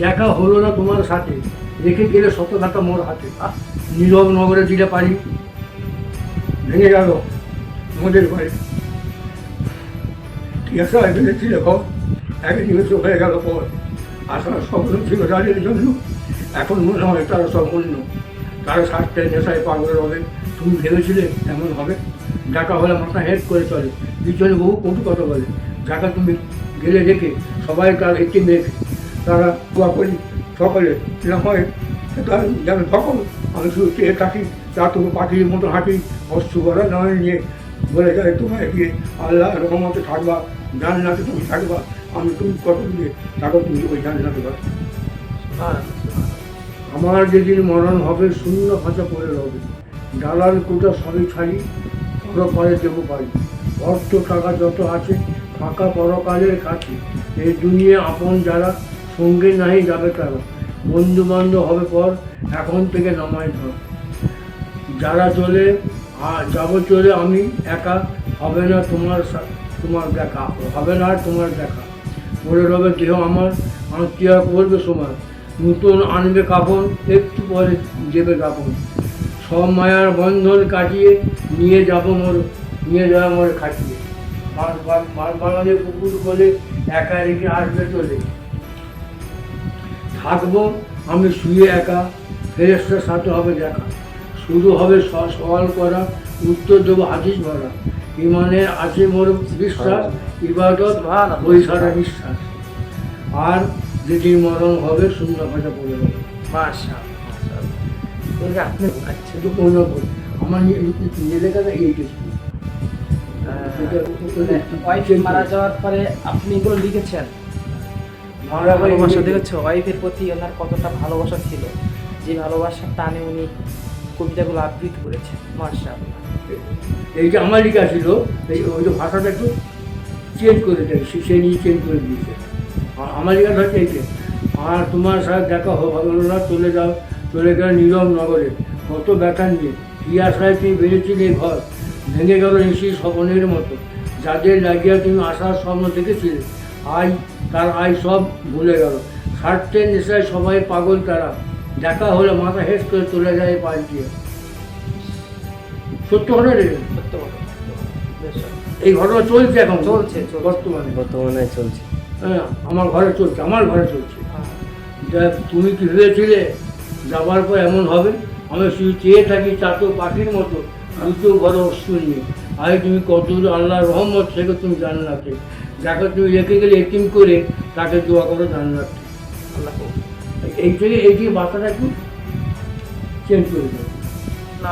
দেখা হলো না তোমার সাথে রেখে গেলে শত টাকা মোর হাতে। নীরব নগরে দিলে পারি, ভেঙে গেল আমাদের কি আশা ভেবেছিল কম এক নিমেষ হয়ে গেল পর। আশার স্বপ্ন ছিল যাদের জন্য। এখন মনে হয় তারা সব অন্য তারা স্বার্থে নেশায় পাগল হবে। তুমি ভেবেছিলে এমন হবে? ডাকা হলে মাথা হেড করে চলে। পিছনে বহু কটু কথা বলে। যাকে তুমি গেলে রেখে সবাই তার একটি মেঘ। তারা দোয়া করি সকলে না হয় সেটা যেন সকল আমি শুধু চেয়ে থাকি তা তুমি পাখির মতো হাঁটি অস্ত্র করা নয় নিয়ে বলে যায় তোমায় গিয়ে আল্লাহ রহমতে থাকবা জান্নাতে তুমি থাকবা আমি তুমি কত দিয়ে থাকো তুমি ওই জান্নাতে পারো আমার যেদিন মরণ হবে শূন্য ফাঁচা পড়ে রবে। দালাল কোটা সবই ছাড়ি পরকালে দেবো পারি অর্থ টাকা যত আছে ফাঁকা পরকালের কাছে। এই দুনিয়া আপন যারা সঙ্গে নাই যাবে তারা বন্ধু বান্ধব হবে পর এখন থেকে নামায় ধর। যারা চলে যাব চলে আমি একা, হবে না তোমার তোমার দেখা, হবে না আর তোমার দেখা। পড়ে রবে দেহ আমার, আত্মীয় করবে সময় নতুন আনবে কাপড় একটু পরে দেবে কাপড় সব মায়ার বন্ধন কাটিয়ে নিয়ে যাব মোর, নিয়ে যাওয়া মোর খাটিয়ে। মাছ বা- মাছ বাগানে পুকুর বলে একা রেখে আসবে চলে। থাকব আমি শুয়ে একা। ফেরেস্তার সাথে হবে দেখা। শুরু হবে সওয়াল করা উত্তর দেবো হাদিস ভরা। ইমানে আছে মোর বিশ্বাস ইবাদত ওই সারা বিশ্বাস আর যেদিন মরণ হবে শূন্য ভাষা পড়ে মাশা আপনি আচ্ছা কোনো আমার মারা যাওয়ার পরে আপনি এগুলো লিখেছেন? ভালোবাসা দেখেছ ওয়াইফের প্রতি ওনার কতটা ভালোবাসা ছিল যে ভালোবাসার টানে উনি কবিতাগুলো আবৃত্তি করেছেন মাশা এই যে আমার লেখা ছিল এই ওই যে ভাষাটা একটু চেঞ্জ করে দেয় সে নিয়ে চেঞ্জ করে দিয়েছে। আর আমার হচ্ছে এইটা আর তোমার সাথে দেখা হবে না চলে যাও চলে গেল নীরব নগরে কত ব্যথা নিয়ে কি আশায় তুমি বেড়েছিলে ঘর ভেঙে গেল নিশি স্বপনের মতো যাদের লাগিয়া তুমি আসার স্বপ্ন দেখেছিলে আজ তার আয় সব ভুলে গেল। স্বার্থের নেশায় সবাই পাগল তারা। দেখা হলে মাথা হেস করে চলে যায় পাল্টিয়ে। সত্য ঘটনা রে? এই ঘটনা চলছে এখন? চলছে। বর্তমানে? বর্তমানে চলছে। হ্যাঁ আমার ঘরে চলছে আমার ঘরে চলছে। দেখ তুমি কি ভেবেছিলে যাবার পর এমন হবে? আমি শুধু চেয়ে থাকি চাতো পাখির মতো আমি দুটো অস্ত্র নিয়ে। আরে তুমি কত আল্লাহর রহমত থেকে তুমি জান্নাতে যাকে তুমি রেখে গেলে এটিম করে তাকে দোয়া করো জান্নাতে। আল্লাহ এই থেকে এই যে বাসাটা একটু চেঞ্জ করে দেবো না